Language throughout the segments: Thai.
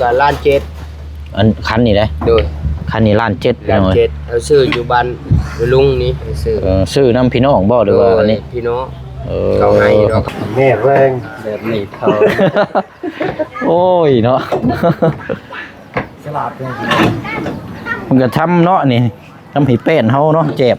กับล้านเจ็ดอันคันนี่เลยโดยคันนี้ล้านเจ็ดพี่ล้านน้องเจ็ดเอาซื้ออยู่บ้านลุงนี่ไปซื้อเออซื้อน้ำพี่น้องบ่หรือว่าอันนี้โดยพี่น้องเออเขาให้ดอกแม่แรงแบบนี้เขาโอ้ยเนาะฉลาดเลยมันก็ทำเนาะนี่ทำให้เป็นเฮาเนาะเจ็บ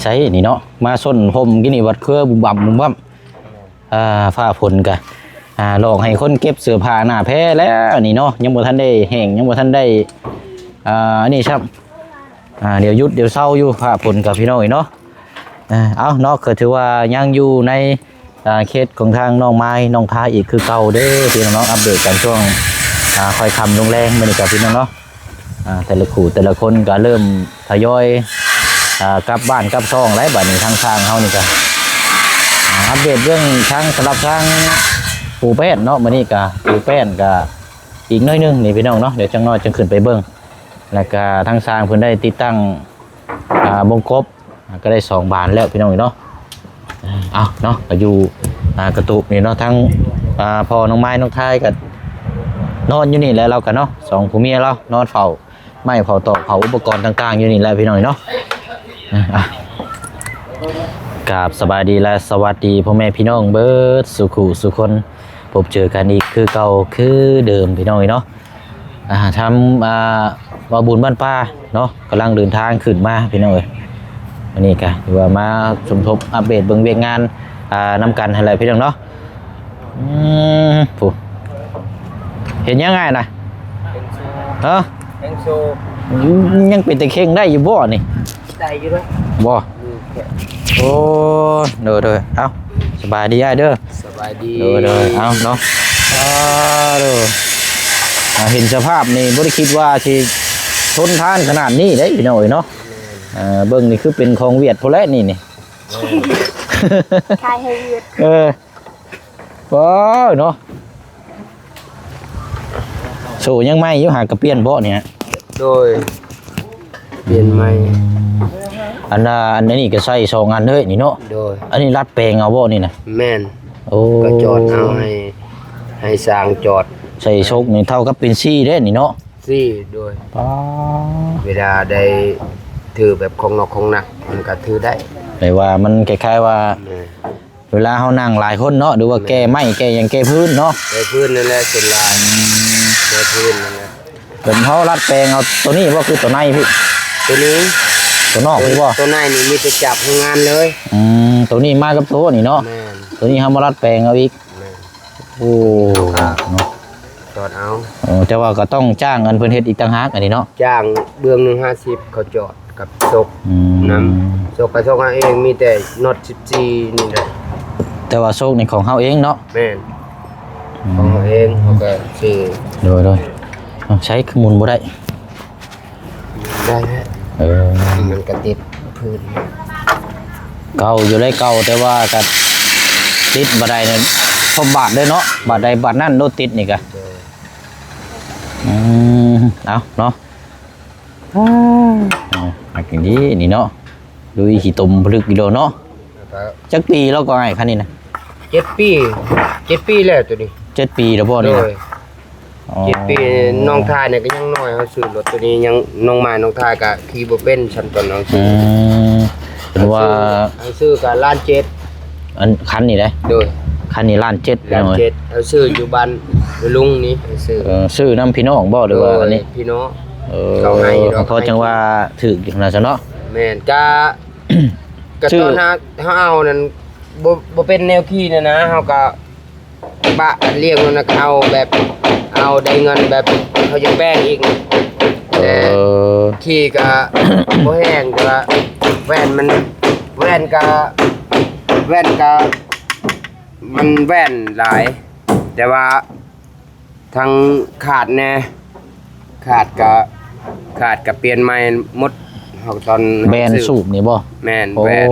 ่ใส่นี่เนาะมาส้นผมกินนี่วัดเครือบุบบัมบุบบัมอ่าฝ้าฝนกะอ่าลองให้คนเก็บเสื้อผ้าหน้าแพ้แล้วนี่เนาะยังบ่ทันได้แห้งยังบ่ทันได้อ่าอันนี้ครับอ่าเดี๋ยวยุดเดี๋ยวเศร้าอยู่ผ้าฝนกับพี่น้อยเนาะอ่าเอาเนาะก็ถือว่ายังอยู่ในอ่าเขตของทางน้องไม้น้องพาอีกคือเก่าเด้อพี่น้องอัปเดตกันช่วงอ่าคอยคำลงแรงมื้อนี้กับพี่น้องเนาะอ่าแต่ละขู่แต่ละคนก็เริ่มทยอย กลับบ้านกลับช่องไรบัดนี้ทางทางเฮานี่ก็อัปเดตเรื่องทางสำหรับทางปูแป้นเนาะมื้อนี้ก็ปูแป้นก็อีกน้อยหนึงนี่พี่น้องเนาะเดี๋ยวจังน้อยจังขึ้นไปเบิ่งแล้วก็ทางสร้างเพิ่นได้ติดตั้งบงกบก็ได้สองบานแล้วพี่น้องเนาะอ่าเอาเนาะก็อยู่กระตุกนี่เนาะทั้งอพอน้องไม้น้องท้ายก็นอนอยู่นี่แล้วเราก็เนาะสองผัวเมียเรานอนเฝ้าไม้เผาตอกเผาอุปกรณ์ต่างๆอยู่นี่แหละพี่น้องเนาะ กราบสบายดีและสวัสดีพ่อแม่พี่น้องเบิร์ดสุขุสุคนพบเจอกันอีกคือเก่าคือเดิมพี่น้องเนาะทำอ่าว่าบุญบ้านป้าเนาะกำลังเดินทางขึ้นมาพี่น้องเอ้ยวันนี้กันว่ามาสมทบอัปเดตเบิ่งเวียกงานอ่านำกันอะไรพี่น้องเนาะอืมผู้เห็นยังไงนะเออยังเป็นตะเข่งได้อยู่บ่นี่ ได้อยู่ด้วยบ่โอ้เด้อเด้อเอาสบายดีอ้ายเด้อสบายดีเด้อเด้อเอาเนาะอ่าเด้ออ่าเห็นสภาพนี่บ่ได้คิดว่าสิทนทานขนาดนี้เด้พี่น้อยเนาะอ่าเบิ่งนี่คือเป็นของเวียดพุ่นแหละนี่นี่คายให้เวียดเออว้าวเนาะโซยังไม่อยู่หากระเปียนบ่เนี่ยโดยเปลี่ยนใหม่ อันน่ะอันนี้ก็ใส่สองอันเลยนี่เนาะโดยอันนี้รัดแปลงเอาบ่นี่นะแม่นโอ้ก็จอดเอาให้ให้สร้างจอดใส่ชกนี่เท่ากับเป็นซี่เด้นี่เนาะซี่โดยป้าเวลาได้ถือแบบของนอกของหนักมันก็ถือได้แต่ว่ามันคล้ายๆว่าแม่นเวลาเฮานั่งหลายคนเนาะหรือว่าแก้ไม้แก้หยังแก้พื้นเนาะได้พื้นนั่นแหละเป็นลายได้พื้นนั่นแหละเป็นเฮารัดแปลงเอาตัวนี้ว่าคือตัวในพี่ตัวนี้ ตัวนอกพี่บ่ตัวในนี่มีแต่จับทำงานเลยอืมตัวนี้มากับตัวนี่เนาะแม่นตัวนี้เฮามารัดแปลงเอาอีกแม่นโอ้เนาะจอดเอา เออแต่ว่าก็ต้องจ้างเงินเพิ่นเฮ็ดอีกต่างหากอันนี้เนาะจ้างเบื้องหนึ่งห้าสิบเขาจอดกับศกอืมน้ำศกกับศกเอาเองมีแต่น็อตสิบสี่นี่แหละแต่ว่าโชคนี่ของเฮาเองเนาะแม่นของเขาเองเขาก็ซื้อโดยโดยเอาใช้ขมุนบ่ได้ได้แหละ เออมันก็ติดพื้นเก่าอยู่ได้เก่าแต่ว่าก็ติดบ่ได้เนี่ยพอบาทเลยเนาะบาทใดบาทนั่นโดนติดนี่ก็เอออืมเอาเนาะเอาอันนี้นี่เนาะดูอีขี้ตุ่มพลึกกิโลเนาะแล้วก็จักปีแล้วก็ไอ้คันนี้นะเจ็ดปีเจ็ดปีแล้วตัวนี้เจ็ดปีแล้วบ่โดนี่นะยอ๋อ เจ็ดปีน้องทายเนี่ยก็ยังน้อยเขาซื้อรถตัวนี้ยังน้องไม้น้องทายก็ขี่บ่เป็นชั้นตอนน้องอืซื้อมเป็นว่าเขาซื้อกับล้านเจ็ดอันคันนี้เลยโดยคันนี้ล้านเจ็ดล้านเนาะเจ็ดเขาซื้ออยู่บ้านลุงนี่เขาซื้อเออซื้อน้ำพี่น้องบ่หรือว่าอันนี้โดยพี่น้องเออเขาให้ดอกเพราะจังว่าถึกอย่างนั้นซะเนาะแม่นกะกะชื่อตอนเฮาเฮาเอานั่นบ่บ่เป็นแนวขี้เนี่ยนะเฮาก็ปะเรียกมันนะเอาแบบ เอาได้เงินแบบเขาจะแป้งอีกเอแต่อ ขี้ก็ บ่แห้งก็แว่นมันแว่นก็แว่นก็มันแว่นหลาย แต่ว่าทางขาดแน่ขาดก็ขาดก็เปลี่ยนใหม่หมดเฮาตอนแบนสูบนี่บ่แม่นโอ้แว่น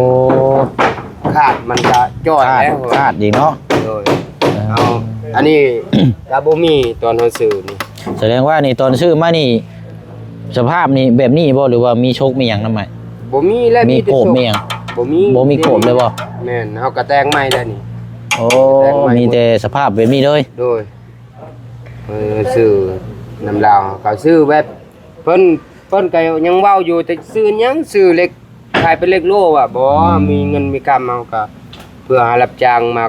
ขาดมันก็จ้อยคาดแล้วคาดดีเนาะ โดย เอา อันนี้ กาบ่มีตอนเฮาซื้อนี่แสดงว่านี่ตอนซื้อมานี่ สภาพนี่แบบนี้บ่หรือว่ามีโชคมีหยังนำไหมบ่มีแล้วมีแต่โกบโชคมีหยังบ่มีบ่มีโกบเลยบ่แม่นเฮาก็แต่งใหม่แล้วนี่โอ้แปลงใหม่มีแต่สภาพแบบนี้เลยโดยเออซื้อน้ำลาวเขาซื้อแบบเพิ่นเพิ่นก็ยังเว้าอยู่แต่ซื้อหยังซื้อเล็กขายเป็นเล็กโลว่ะบ่มีเงินมีกำเฮาก็เพื่อหารับจ้างมา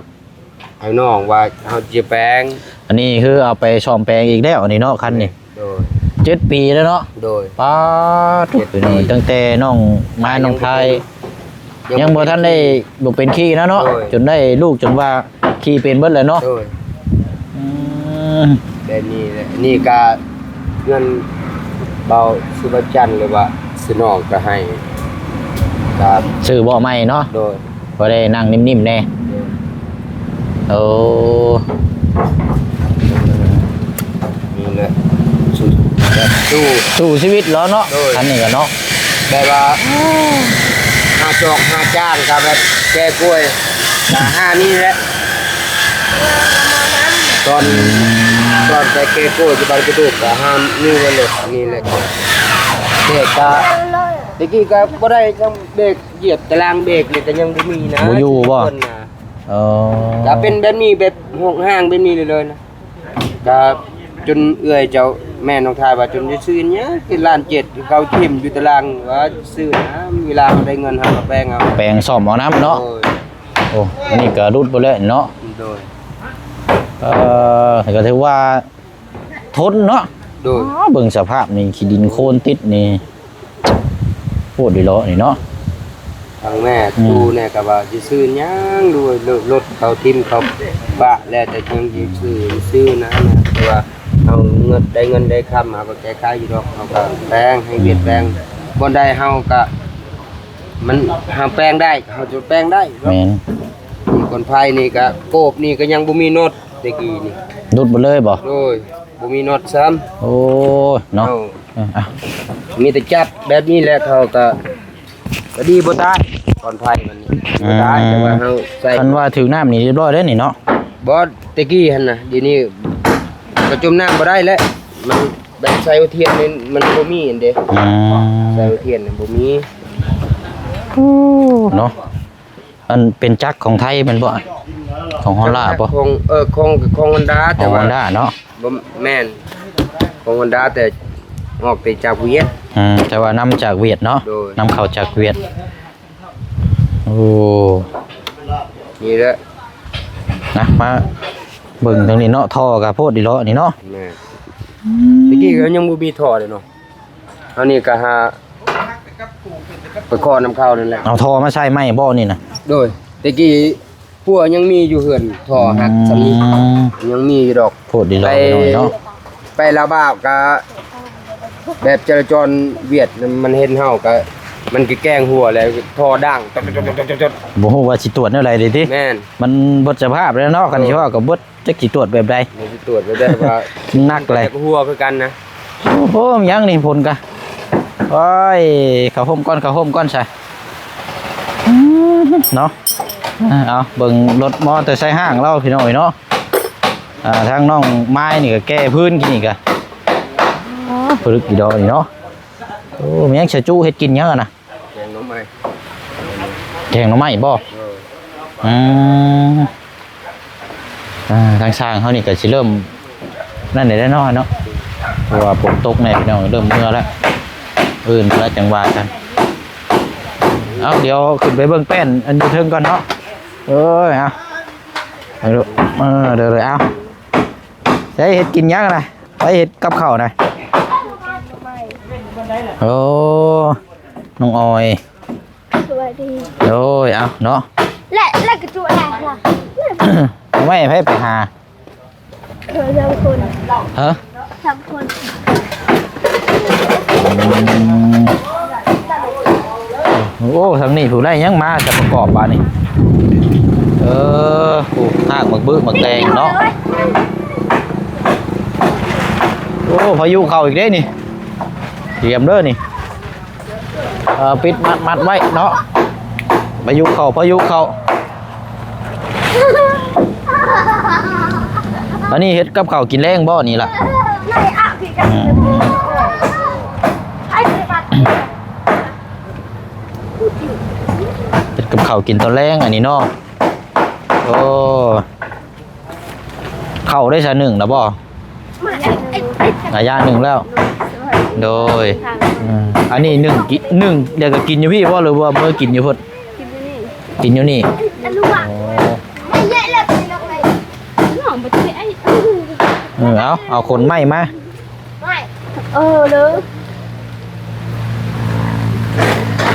ให้น้องว่าเฮาจะแปลงอันนี้คือเอาไปซ่อมแปลงอีกแล้วอันนี้เนาะคันนี่โดยเจ็ดปีแล้วเนาะโดย ป้าทุกนี่ตั้งแต่น้องมาน้องไทย ยังบ่ทันได้บ่เป็นขี้นะเนาะโอ้ย จนได้ลูกจนว่าขี้เป็นเบิดเลยเนาะโดยอืมแต่นี่แหละนี่ก็เงินเบาสุบจันทร์หรือว่าสนองก็ให้ครับซื้อบ่ใหม่เนาะโดย บ่ได้นั่งนิ่มๆแน่ โอ้นี่แหละสุดแบบสู้ สู้ชีวิตแล้วเนาะโอ้ยคันนี้ก็เนาะแบบว่าหาจอกหาจ้างกับแบบแก้กล้วยหาห้านี่แหละตอนตอนไปแก้กล้วยที่บ้านกระดูกก็ห้ามนี่ไว้เลยนี่แหละเด็กก็ตะกี้ก็บ่ได้ยังเบรกเหยียบตารางเบรกเลยแต่ยังบ่มีนะบ่อยู่บ่คนน่ะ เออก็เป็นแบบนี้แบบหกห้างแบบนี้เลยเลยนะก็จนเอื้อยเจ้าแม่น้องทายว่าจนจะซื้อเนี้ยกินล้านเจ็ดเขาทิมอยู่ตารางว่าซื้อนะเวลาเขาได้เงินเขาก็แปลงเอาแปลงซ่อมเอาน้ำเนาะโอ้ยโอ้อันนี้ก็รุดบ่แล้วเนาะโดยเออก็ถือว่าทนเนาะโดยอ๋อเบิ่งสภาพนี่ขี้ดินโคลนติดนี่โคตรดีเลาะนี่เนาะ ทางแม่อืมดูเนี่ยก็ว่าจะซื้อหยังด้วยรถเขาทิมเขาบะแล้วแต่ยังจะซื้อซื้อนะนะแต่ว่าเอาเงินได้เงินได้คำมาก็แก้ไขอยู่ดอกเขาก็แปลงให้เวียดแปลงบ่ได้เฮาก็มันหาแปลงได้เขาจะแปลงได้แม่นนี่คนไทยนี่ก็โกบนี่ก็ยังบ่มีโนดตะกี้นี่รุดบ่เลยบ่โดยบ่มีโนดซ้ำโอ้ยเนาะเอาเอออะมีแต่จับแบบนี้แหละเขาก็ ก็ดีบ่ตายคนไทยมันนี่บ่ตายแต่ว่าเฮาใส่คันว่าถึงน้ำนี่เรียบร้อยแล้วนี่เนาะบ่ตะกี้หั่นน่ะเดี๋ยวนี้ก็จมน้ำบ่ได้แล้วมันแบบใส่หัวเทียนนี่มันบ่มีอันเด้อืใส่มหัวเทียนนี่บ่มีเนาะอันเป็นจักรของไทยแมันบ่ของฮอลลาบ่ของเออของของฮอนด้าขอแต่งฮว่าอนด้าเนาะบ่แม่นของฮอนด้าแต่ออกไปจากเวียด อืมแต่ว่านำจากเวียดเนาะโดยนำเข้าจากเวียดโอ้นี่แหละนะมาเบิ่งตรงนี้เนาะท่อกับโพดดีเลาะนี่เนาะแม่ตะกี้ก็ยังบ่มีท่อเลยเนาะเอานี่ก็หาไปขอน้ำเข้านั่นแหละเอาท่อมาใส่ไหมบ่นี่นะโดยตะกี้พัวยังมีอยู่เฮือนท่อหักสำนี้อืมยังมีอยู่ดอกโพดดีเลาะไปหน่อยเนาะไปลาวบาวก็ แบบจราจรเวียดน่ะมันเห็นเฮาก็มันก็แกล้งหัวแล้วท่อดังจดๆๆบ่ฮู้ว่าสิตรวจแนวใดเด้ติๆๆแม่นมันเบิดสภาพแล้วเนาะกันสิว่าก็เบิดจักสิตรวจแบบใดมันสิตรวจไปได้ว่านักเลยแต่หัวคือกันนะโอ้โหมยังนี่ผลกะโอ้ยเข้าห่มก่อนเข้าห่มก่อนใช่อืมเนาะอ่าเอาเบิ่งรถมอเตอร์ไซค์ห้างเราพี่น้อยเนาะอ่าทางน้องไม้นี่ก็แก้พื้นกินนี่ก็ ปลึกอีดอกนี่เนาะโอ้มีหยังจะจู้เฮ็ดกินหยังอะนะแกงน้องใหม่แกงหน่อไม้บ่เอออืมอ่าทางสร้างเขานี่ก็สิเริ่มนั่นได้น้อยเนาะเพราะว่าฝนตกแน่พี่น้องเริ่มเมื่อแล้วอื่นแล้วจังหวะกันเอาเดี๋ยวขึ้นไปเบิ่งแป้นอันอยู่เทิงก่อนเนาะเอ้ยเอาไปดูเออเดี๋ยวเลยเอาใช้เห็ดกินยังนะไปเห็ดกับข้าวนะ โอ้น้องออยสวัสดีโอ้ยเอาเนาะและและกระจุอะไรล่ะไม่ให้ไปหาเธอสามคนฮะสามคนโอ้ทางนี้ถูกได้ยังมาจะประกอบบานี่เออผูกหากหมักบึ้หมักแดงเนาะโอ้พายุเข้าอีกเด้นี่ เตรียมเด้อนี่ปิดมัดมัดไว้เนาะพายุเขาพายุเขาอันนี้เฮ็ดกับข้าวกินแรงบ่นี่ล่ะไม่อะพี่กันไอ้ที่บัดเฮ็ดกับข้าวกินตอนแรงอันนี้เนาะโอ้เข้าได้ชะหนึ่งแล้วบ่มาไอ้ไอ้ไอ้ระยะหนึ่งแล้ว โดยทางอืมอันนี้หนึ่งกิหนึ่งเดี๋ยวก็กินอยู่พี่ว่าหรือว่าเมื่อกินอยู่พุ่นกินนี่กินอยู่นี่อันนู้นอะโอ้ไอ้เยอะเลยไปลงเลยน้องไปที่ไอ้เออเอาเอาคนไหม้มาไม่เออเลย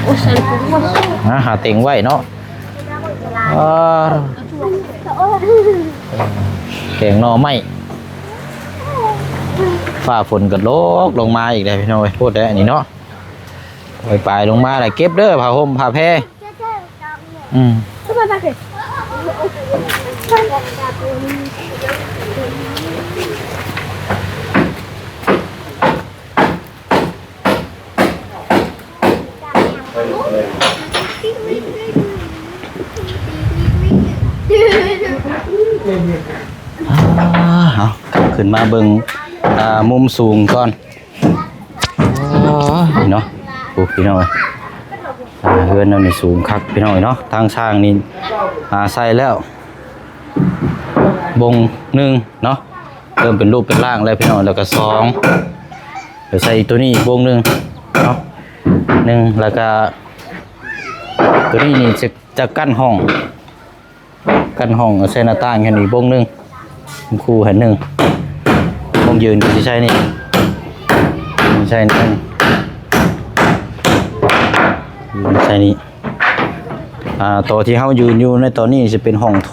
โอ้ฉันผมว่าสู้นะหาเต็งไว้เนาะเออโอ้แกงหน่อไหม้ ฝ้าฝนก็ลกลงมาอีกแล้วพี่น้อยพูดได้อันนี้เนาะไปไปลงมาแล้วเก็บเด้อผ้าห่มผ้าแพรอืมเอ่าเอาขึ้นมาเบิ่ง อ่ามุมสูงก่อนโอ้ยเนาะโอ้พี่น้อยอ่าเฮือนเรานี่สูงคักพี่น้อยเนาะทางช่างนี่อ่าใส่แล้วบงหนึ่งเนาะเริ่มเป็นรูปเป็นร่างแล้วพี่น้องแล้วก็สองเดี๋ยวใส่อีกตัวนี้อีกวงหนึ่งเนาะหนึ่งแล้วก็ ตัวนี้นี่จะจะกั้นห้องกั้นห้องเอาใส่หน้าต่างแค่นี้วงหนึ่งคุณครูเห็นหนึ่ง งยืนก็จะใช่นี่ใช่นี่ใช่นี่อ่าตัวที่เขายืนอยู่ในตอนนี้จะเป็นห้องโถ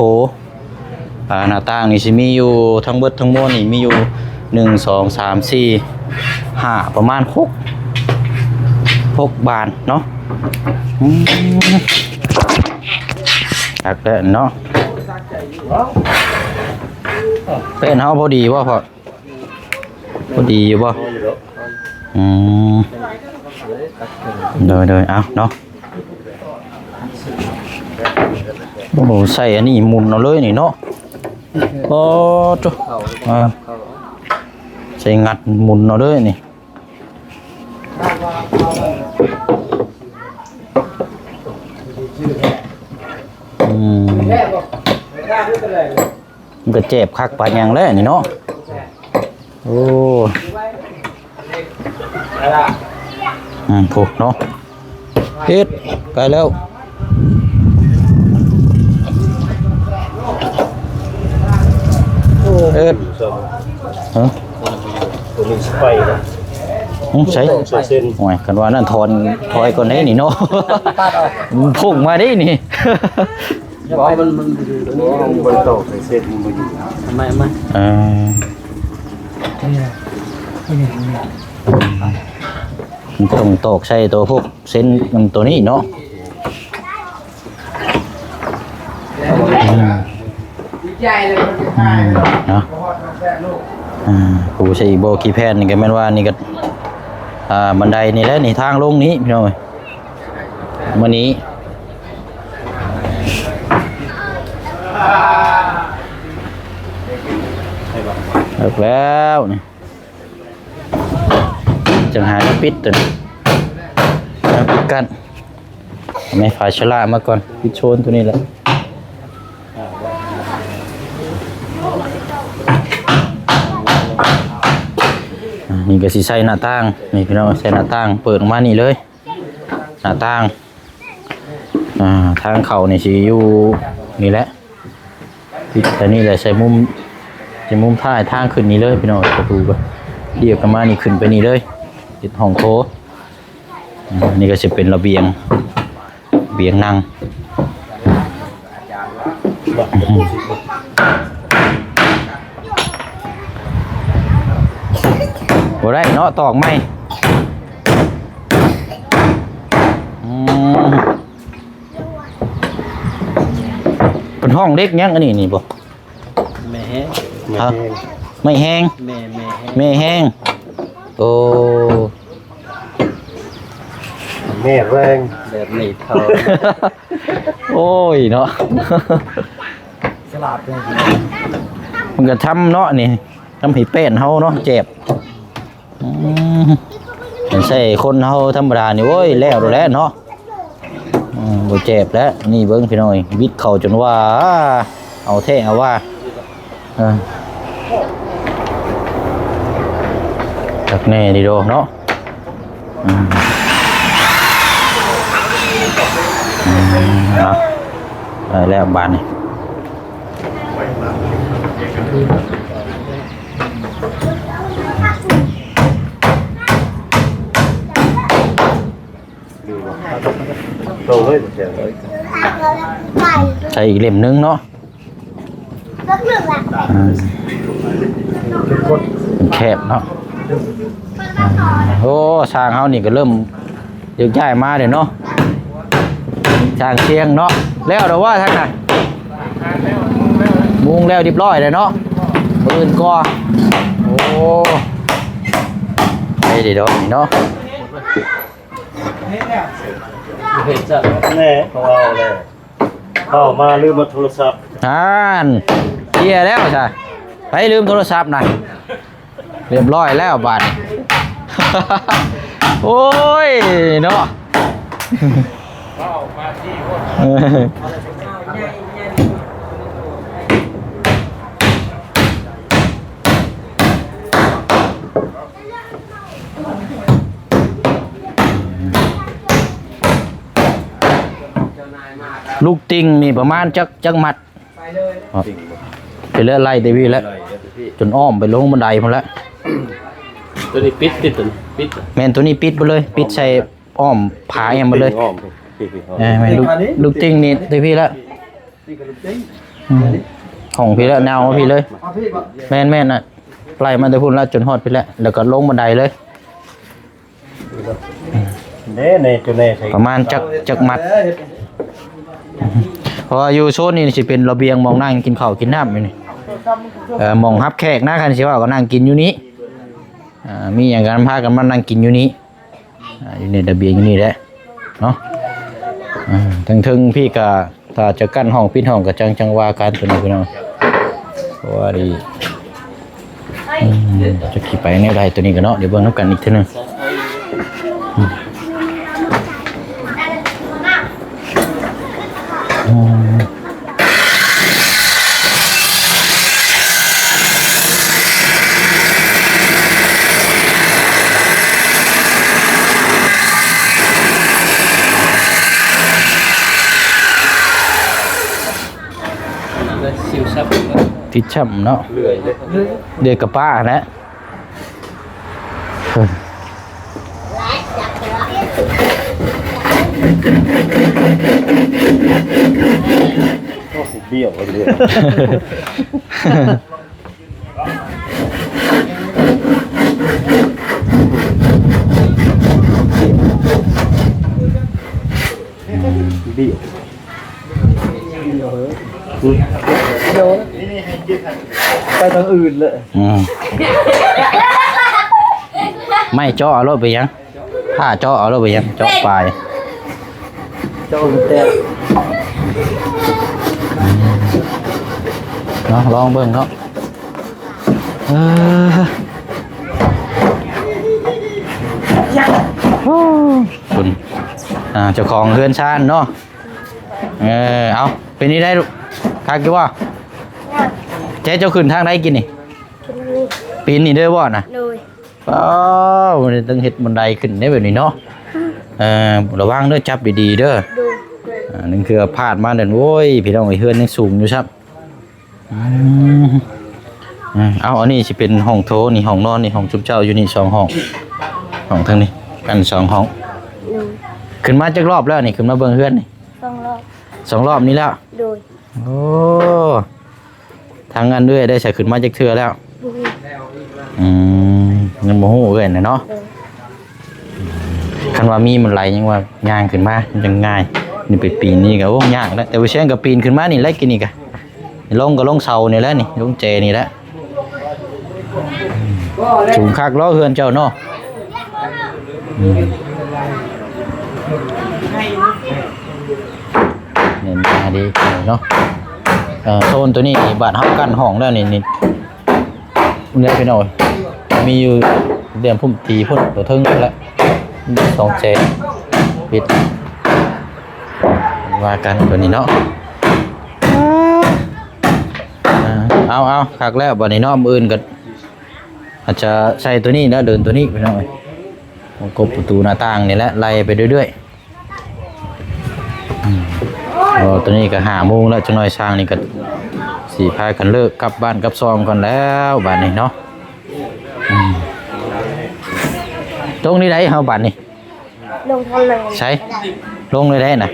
อ่าหน้าต่างนี่สิมีอยู่ทั้งเบิดทั้งมวลนี่มีอยู่หนึ่งสองสามสี่ห้าประมาณหกหกบานเนาะอักแล้เนาะเป็นเฮาพอดีว่าพอ พอดีอยู่บ่อืมเดยเดยเอาเนาะโอ้ใส่อันนี้มุนเอาเลยนี่เนาะโอ้จุอ่าใช้งัดมุนเอาด้วยนี่อืมมันก็เจ็บคักปานยังแล้วนี่เนาะ โอ้อืมผูกเนาะเฮ็ดไกลแล้วเอ็ดฮะตัวนี้สไปนะอืมใช่ใส่เส้นโอ้ยกันว่านั่นทอนถอยก่อนได้นี่เนาะมันพุ่งมาได้นี่บอกมันมันอยู่ตรงนี้มันบนโต๊ะใส่เส้นมันอยู่ทำไมไม่ เออมันต้องตอกใส่ตัวพวกเส้นมันตัวนี้เนาะอืมอืมเนาะอ่ากูใช้โบกีแพนนี่ก็แม่นว่านี่ก็อ่าบันไดนี่แหละนี่ทางลงนี้พี่น้อยมื้อนี้ เลิกแล้วนี่จังหาแล้วปิดตัวแล้วปิดกันไม่ฝาชลามาก่อนปิดโชนตัวนี้แหละนี่ก็สิใส่หน้าต่างนี่พี่น้องใส่หน้าต่าง เปิดออกมานี่เลย หน้าต่างอ่าทางเขานี่สิอยู่นี่แหละปิดแต่นี่แหละใส่มุม จะมุมท่ายทางขึ้นนี้เลยพี่น้องประตูก็เดียวกันมานี่ขึ้นไปนี่เลยติดห้องโถอ่นี่ก็จะเป็นระเบียงเบียงนั่งได้เนาะตอกไม่อืมเป็นห้องเล็กยังอันนี้นี่บ่ ฮะไม่แห้งแม่แม่แห้งไม่แห้งโอ้แม่แรงแบบนี้เท่าโอ้ยเนาะสลับเลยมันก็ทำเนาะนี่ทำให้เป็นเฮาเนาะเจ็บอืมเป็นใส่คนเฮาธรรมดานี่โอ้ยแล้วแล้วแหละเนาะอืมบ่เจ็บแล้วนี่เบิ่งพี่น้อยวิทย์เข้าจนว่า เอาแท้เอาว่า เออจักแน่ดีโดเนาะอืมอืมเนาะได้ แล้วบานนี่โตเลยเสียเลยไก่ใส่อีกเล่มหนึงเนาะก็เลือกละอืมเป็นแคบเนาะอืมโอ้สร้างเฮานี่ก็เริ่มเดี๋ยวย้ายมาเดี๋ยวเนาะสร้างเชียงเนาะแล้วเดี๋ยวว่าทางไหนมุงแล้วเรียบร้อยเลยเนาะปืนก็โอ้ไปเดี๋ยวนี่เนาะเห็นจ้ะแน่เขาเอาเลยเข้ามาลืมมาโทรศัพท์อ่าน เคลียร์แล้วใช่ไปลืมโทรศัพท์นะเรียบร้อยแล้วบัตรโอ้ยเนาะเออลูกติงนี่ประมาณจักจักมัดครับ ไปเลื่อยไล่เตวีแล้ว จนอ้อมไปลงบันไดพอแล้วตัวนี้ปิดติดตัวนี้ปิดแมนตัวนี้ปิดไปเลย ปิดใส่อ้อมผาอย่างมาเลยอ้อมปิดปิดอ้อมเออแม่นลูกลูกติงนี่เตพี่แล้วอืมของพี่แล้วแนวของพี่เลย แม่นแม่นน่ะไล่มาแต่พุ่นแล้วจนฮอดพี่แล้วแล้วก็ลงบันไดเลยเน่เน่ตัวเน่ใส่ประมาณจักจักมัดเพราะว่าอยู่โซนนี้สิเป็นระเบียงมองนั่งกินข้าวกินน้ำอยู่นี่ เออมองรับแขกนะคันสิว่าก็นั่งกินอยู่นี้อ่ามีอย่างกันพากันมานั่งกินอยู่นี้อ่าอยู่ในระเบียงอยู่นี่แหละเนาะอ่าถึงถึงพี่ก็ถ้าจะกั้นห้องปิดห้องก็จังจังว่ากันตัวนี้พี่น้องเพราะว่าดีอืมจะขี่ไปแนวใดตัวนี้กันเนาะเดี๋ยวเบิ่งน้ำกันอีกเทีนึง ช่ำเนาะเลื่อยเลยเดือกกับป้านะโอ้เบี้ยวเลยเบี้ยว ไปทางอื่นเลยอืมไม่เจาะเอารถไปยังผ้าเจาะเอารถไปยังเจาะปลายเจ้าแต่เนาะลองเบิ่งเนาะเออคุณอ่าเจ้าของเฮือนชานเนาะเออเอาเป็นนี่ได้ลูกคักกี่ว่า เจ๊เจ้าขึ้นทางได้กินนี่กินนี่ปีนนี่เด้อบ่น่ะเลยอ้าวมันต้องเฮ็ดบันไดขึ้นได้แบบนี้เนาะเออระวังเด้อจับดีๆเด้อดูอ่านั่นคือพลาดมาเด่นโว้ยพี่น้องไอ้เฮือนยังสูงอยู่ครับอืมอ่าเอาอันนี้สิเป็นห้องโถนี่ห้องนอนนี่ห้องจุ๊บเจ้าอยู่นี่สองห้องห้องทางนี้กันสองห้องดูขึ้นมาจักรอบแล้วนี่ขึ้นมาเบิ่งเฮือนนี่สองรอบสองรอบนี้แล้วดูโอ้ ทางงานด้วยได้ใส่ขึ้นมาจักเทื่อแล้วดูอืมยังบ่ฮู้เอ้ยนะเนาะคันว่ามีมันไหลยังว่าย่างขึ้นมามันจังง่าย นี่ไปปีนนี่ก็โอ้ยากแล้วแต่ว่าเช่นก็ปีนขึ้นมานี่แหละกินนี่ก็ลงก็ลงเสานี่แหละนี่ลงเจนี่แหละสูงคักล้อเฮือนเจ้าเนาะอืมเน้นมาดีเนาะเอ่อ โซนตัวนี้บาดเฮากั้นห้องแล้วนี่นี่เรียกไปหน่อย มีอยู่เดือนพุ่มตีพุ่นตัวทึ่งแล้วสองเจปิดว่ากันตัวนี้เนาะเอาเอาคักแล้วบัดนี้เนาะมืออื่นก็อาจจะใส่ตัวนี้แล้วเดินตัวนี้ไปหน่อยกบประตูหน้าต่างนี่แหละไล่ไปเรื่อยๆ อ๋อตัวนี้ก็ห้าโมงแล้วจังหน่อยช้างนี่ก็สี่พากันเลิกกลับบ้านกลับซองกันแล้วบัดนี้เนาะอืมตรงนี้ได้เฮาบัดนี้ลงทางไหนใช้ลงเลยได้น่ะ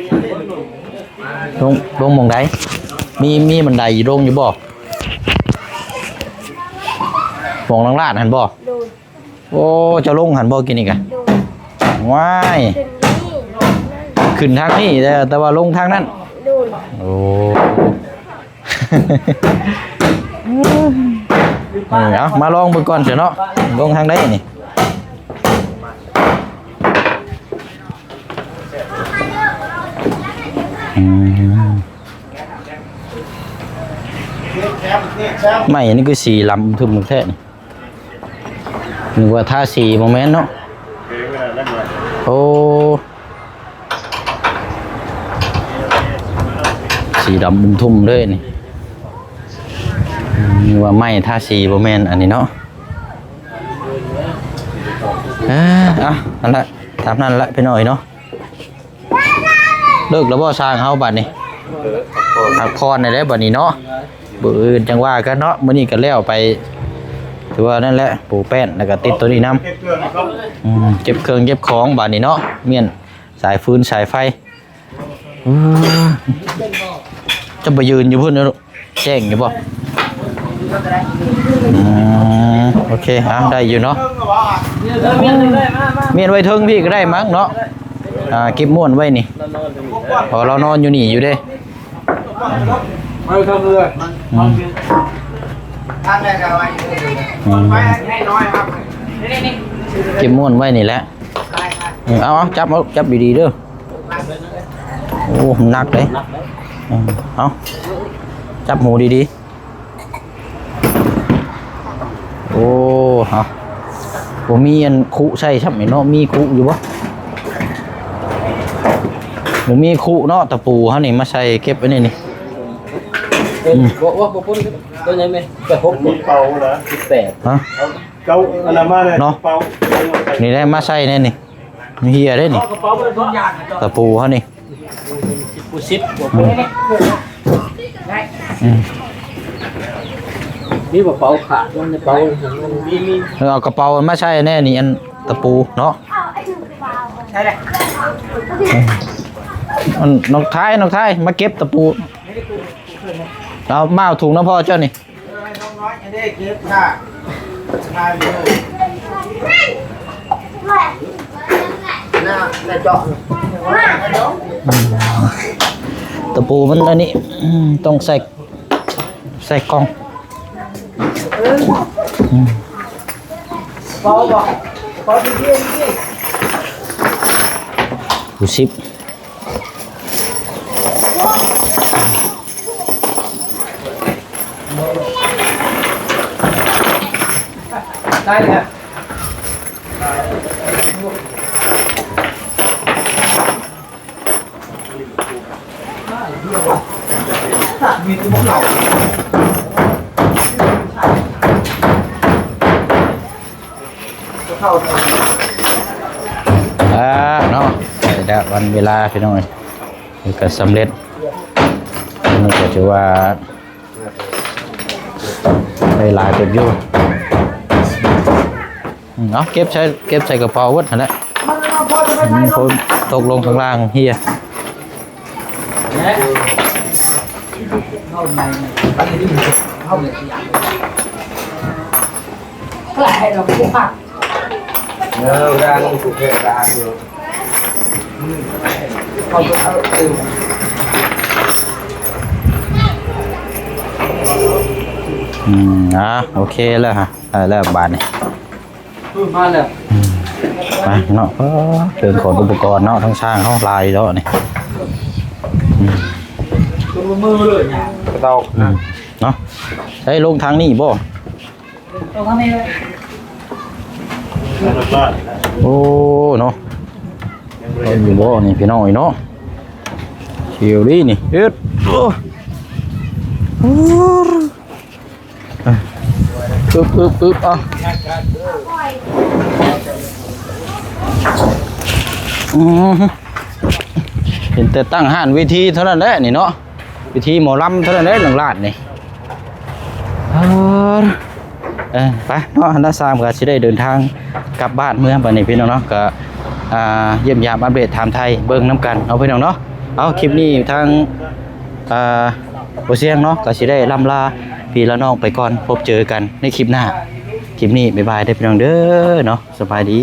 ลงลงหมองใดมีมีบันไดอยู่ลงอยู่บ่หมองลังลาดหันบ่ดูโอ้เจะลงหันบ่กินอีกอะดูว้ายถึงนี่ลงนั่นขึ้นทางนี้แต่แต่ว่าลงทางนั้น ดูโอ้นี่เอามาลองเบิ่งก่อนเถอะเนาะลงทางใสีดำบุมทุ่มเลยนี่มนึกว่าไม่ท่าสีโมเมนอันนี้เนาะอ่าอะนั่นละตามนั้นละไปหน่อยเนาะเลิกแล้วบ่สร้างเฮาบัดนี้พักผ่อนได้แล้วบัดนี้เนาะมื้ออื่นจังว่ากันเนาะมื้อนี้ก็แล้วไปถือว่านั่นแหละปูแป้นแล้วก็ติดตัวนี้นํเก็บเครื่องครับอืมเก็บเครื่องเก็บของบาดนี้เนาะเมียนสายฟืนสายไฟ อืมจะไปยืนอยู่พุ่นนะลูกแจ้งอยู่บ่อืมโอเคอะได้อยู่เนาะเมียนไว้เทิงพี่ก็ได้มั้งเนาะอ่าเก็บม่วนไว้นี่พอเรานอนอยู่นี่อยู่เด้มาทำเลยอืมทางได้ก็ไว้อืมไปให้น้อยครับเก็บม่วนไว้นี่แหละเอาเอาจับเอาจับดีๆเด้อ โอ้มันหนักเลยอืมเอาจับหมูดีๆ โอ้ฮะผมมีอันคุใช่ใช่ไหมเนาะมีคุอยู่บ่ผมมีคุเนาะตะปูเขานี่มาใส่เก็บไว้นี่นี่ว่าว่าปุ่นตัวไหนไหมแปดหกมีเป่าเหรอสิบแปดฮะเอาเก้าอันนั้นมาเลยเนาะเป่านี่ได้มาใส่แน่นี่มีเฮียได้นี่กระเป๋าเป็นทุกอย่างตะปูเขานี่ สิบปูสิบบอกไปนี่อืมมีกระเป๋าขาดมันกระเป๋ามีมีแล้วเอากระเป๋ามาใส่แน่นี่อันตะปูเนาะเอาไอ้หนึ่งเปล่าใช่เลยอันนกท้ายนกท้ายมาเก็บตะปูเรามาเอาถุงน้ำพ่อเจ้านี่น้อยจะได้เก็บค่ะทายเลยหน้าหน้าเจาะ ตะปูมันอันนี้ต้องใส่ใส่กล่องเป๋าบอกเป๋าดีดีดีดูซิปได้เลย แล้ววันเวลาพี่น้อยก็สำเร็จนี่ก็ถือว่าได้หลายเติบอยู่เอาะเก็บใส่เก็บใส่กระเป๋าวัดนั่นแหละคนตกลงข้างล่างเฮียเท่าไหร่เราพูดผักเออดังกูเคยดังอยู่ เขาก็เอาตื่นอืมอะโอเคแล้วฮะได้แล้วบาทนี่มาแล้วไปเนาะเออเดินขนอุปกรณ์เนาะทั้งช่างห้องลายแล้วนี่ตัวมือเลยเนี่ยกระตกอืมเนาะใช้ลงทางนี้บ่ต้องทำนี่เลยรถบ้านโอ้เนาะ เอาอยู่บ่นี่พี่น้องเนาะเชียวดีนี่เอ็ดโอ้โอ้อะปึ๊บปึ๊บปึ๊บอะอืมเห็นแต่ตั้งห้านเวทีเท่านั้นแหละนี่เนาะเวทีหมอลำเท่านั้นแหละหลังลาดนี่เออไปเนาะฮันดาซามก็สิได้เดินทางกลับบ้านเมืองบัดนี้พี่น้องเนาะก็ เยี่ยมยามอัปเดตถามไทยเบิ้งน้ำกันเอาพี่น้องเนาะเอาคลิปนี้ทางอ่าบ่เซียงเนาะก็สิได้ล่ำลาพี่และน้องไปก่อนพบเจอกันในคลิปหน้า คลิปนี้บ๊ายบายได้อพี่น้องเด้อเนาะสบายดี